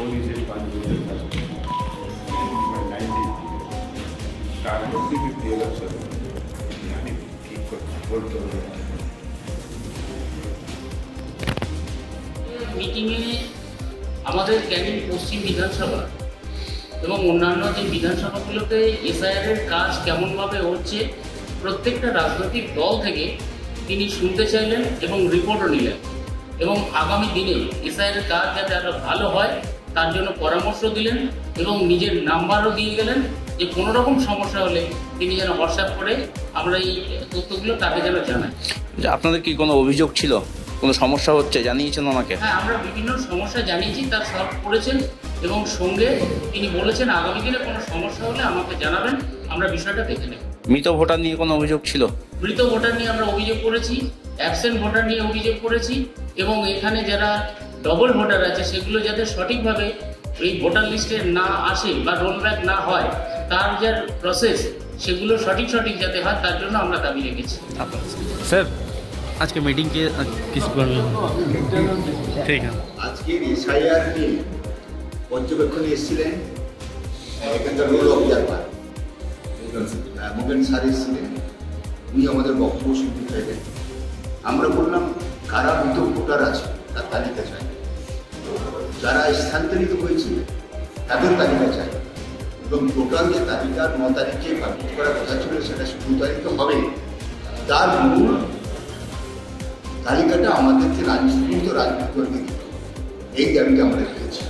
বান্ধবীদের কাছে নাইনটি তারপর থেকে দিয়ে গেছে জানি কী বলতে হবে। মিটিংয়ে আমাদের ক্যানিং পশ্চিম বিধানসভা এবং অন্যান্য যে বিধানসভাগুলোতে এসআইআর এর কাজ কেমনভাবে হচ্ছে, প্রত্যেকটা রাজনৈতিক দল থেকে তিনি শুনতে চাইলেন এবং রিপোর্টও নিলেন। এবং আগামী দিনে এসআইআর এর কাজ যাতে আরও ভালো হয় তার জন্য পরামর্শ দিলেন এবং নিজের নাম্বারও দিয়ে গেলেন যে কোনো রকম সমস্যা হলে তিনি যেন হোয়াটসঅ্যাপ করে আমরা এই তথ্যগুলো তাকে যেন জানাই। যে আপনাদের কি কোনো অভিযোগ ছিল? কোনো সমস্যা হচ্ছে? জানিয়েছেন ওনাকে হ্যাঁ আমরা বিভিন্ন সমস্যা জানিয়েছি তার সলভ করেছেন এবং সঙ্গে তিনি বলেছেন আগামী দিনে কোনো সমস্যা হলে আমাকে জানাবেন আমরা বিষয়টা দেখে নেব। মৃত ভোটার নিয়ে কোনো অভিযোগ ছিল? মৃত ভোটার নিয়ে আমরা অভিযোগ করেছি অ্যাবসেন্ট ভোটার নিয়ে অভিযোগ করেছি এবং এখানে যারা ডবল ভোটার আছে সেগুলো যাতে সঠিকভাবে এই ভোটার লিস্টে না আসে বা রোল ব্যাক না হয় তার যার প্রসেস সেগুলো সঠিক সঠিক যাতে হয় তার জন্য আমরা দাবি রেখেছি। স্যার আজকে মিটিং কে কিস ঠিক আছে। আজকে সাইয়ার টি পর্যবেক্ষণে এসেছিলেন এখানকার রোল অবজারভার মোগেন স্যার এসেছিলেন উনি আমাদের বক্তব্য শুনতে চাইলেন। আমরা বললাম কারা মৃত ভোটার আছে তার তালিকা চাই। যারা স্থানান্তরিত হয়েছিল। তাদের তালিকা চাই। এবং টোটাল যে তালিকা ন তারিখে পাবলিশ করার কথা ছিল সেটা ষোলো তারিখে হবে। তার মূল তালিকাটা আমাদেরকে সমস্ত রাজনীতি কর্মী দিতে। এই দাবিটা আমরা রেখেছি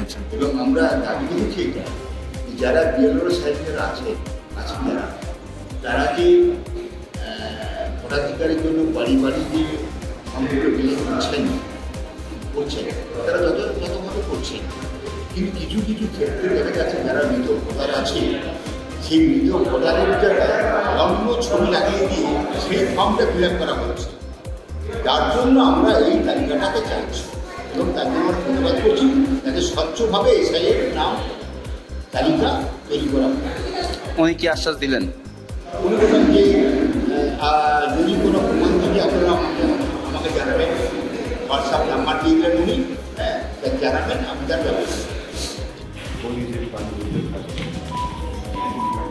আচ্ছা। এবং আমরা দাবি রেখেছি এটা যারা বিএলওর সাহেবরা আছে আছেন যারা তারা কি ভোটাধিকারের জন্য বাড়ি বাড়ি গিয়ে ফর্মগুলো বিলি করছেন? করছেন তারা যত যতভাবে করছেন কিন্তু কিছু কিছু ক্ষেত্রে দেখা যাচ্ছে যারা মৃত ভোটার আছে সেই মৃত ভোটারের জায়গায় অন্য ছবি লাগিয়ে দিয়ে সেই ফর্মটা ফিল আপ করা হচ্ছে। যার জন্য আমরা এই তালিকাটাকে চাইছি এবং তার জন্য আমরা প্রতিবাদ করছি। যাতে স্বচ্ছভাবে এসআইয়ের নাম তালিকা তৈরি করা হয়। উনি কি আশ্বাস দিলেন? উনি বললেন যে তা জানাবেন আমি তার ব্যবস্থা করব। পুলিশের বান্ধবীদের কাছে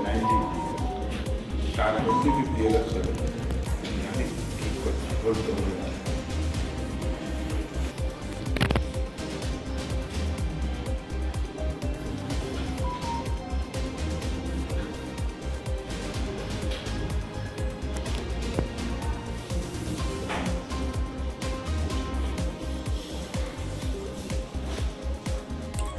নাইনটি তারপর থেকে দিয়ে গেছে